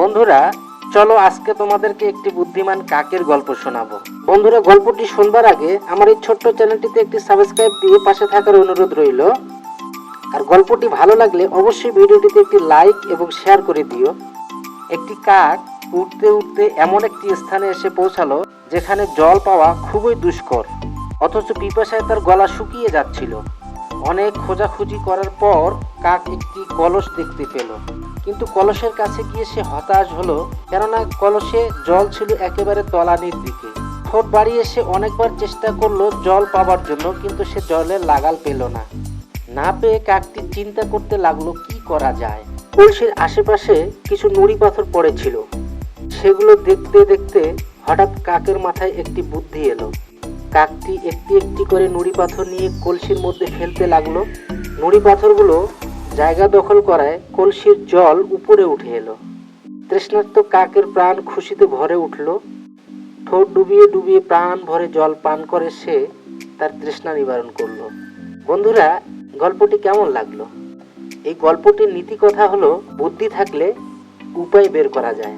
বন্ধুরা, চলো আজকে তোমাদেরকে একটি বুদ্ধিমান কাকের গল্প শোনাবো। বন্ধুরা, গল্পটি শুনবার আগে আমার এই ছোট্ট চ্যানেলটিতে একটি সাবস্ক্রাইব দিয়ে পাশে থাকার অনুরোধ রইল। আর গল্পটি ভালো লাগলে অবশ্যই ভিডিওটিতে একটি লাইক এবং শেয়ার করে দিও। একটি কাক উঠতে উঠতে এমন একটি স্থানে এসে পৌঁছালো, যেখানে জল পাওয়া খুবই দুষ্কর, অথচ পিপাসায় তার গলা শুকিয়ে যাচ্ছিল। অনেক খোঁজাখুঁজি করার পর কাক একটি কলস দেখতে পেল। কিন্তু কলসের কাছে গিয়ে সে হতাশ হলো, কেননা কলসে জল ছিল একেবারে তলানির দিকে। ঠোঁট বাড়িয়ে সে অনেকবার চেষ্টা করল জল পাবার জন্য, কিন্তু সে জলের লাগাল পেল না। না পেয়ে কাকটি চিন্তা করতে লাগল, কি করা যায়? কলসির আশেপাশে কিছু নুড়ি পাথর পড়েছিল। সেগুলো দেখতে দেখতে হঠাৎ কাকের মাথায় একটি বুদ্ধি এলো। কাকটি একটি একটি করে নুড়ি পাথর নিয়ে কলসির মধ্যে ফেলতে লাগল। নুড়ি পাথরগুলো জায়গা দখল করায় কলসির জল উপরে উঠে এলো। তৃষ্ণার্ত কাকের প্রাণ খুশিতে ভরে উঠল। ঠোঁট ডুবিয়ে ডুবিয়ে প্রাণ ভরে জল পান করে সে তার তৃষ্ণা নিবারণ করল। বন্ধুরা, গল্পটি কেমন লাগল? এই গল্পটির নীতি কথা হলো, বুদ্ধি থাকলে উপায় বের করা যায়।